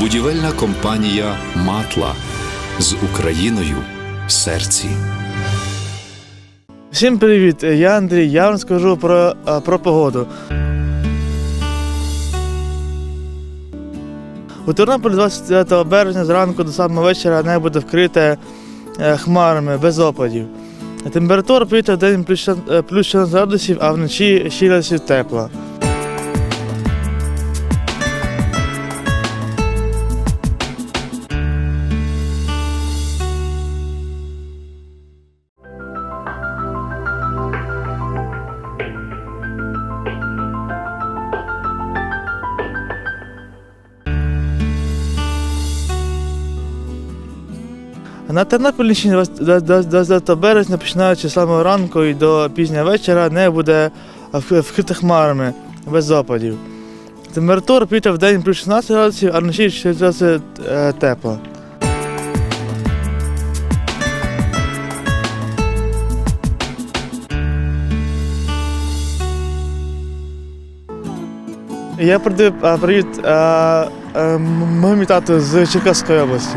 Будівельна компанія Матла з Україною в серці. Всім привіт! Я Андрій. Я вам скажу про, про погоду. У Тернополі 29 березня зранку до самого вечора небо буде вкрите е, хмарами без опадів. Температура повітря в день плюс, шан- е, плюс 14 градусів, а вночі 6 градусів тепла. На Тернопільщині 29 березня, починаючи з самого ранку і до пізнього вечора, небо буде вк- вкрите хмарами без опадів. Температура повітря в день плюс 16 градусів, а вночі 4 градуси е, тепло. Я передаю привіт а, а, моєму тату з Черкаської області.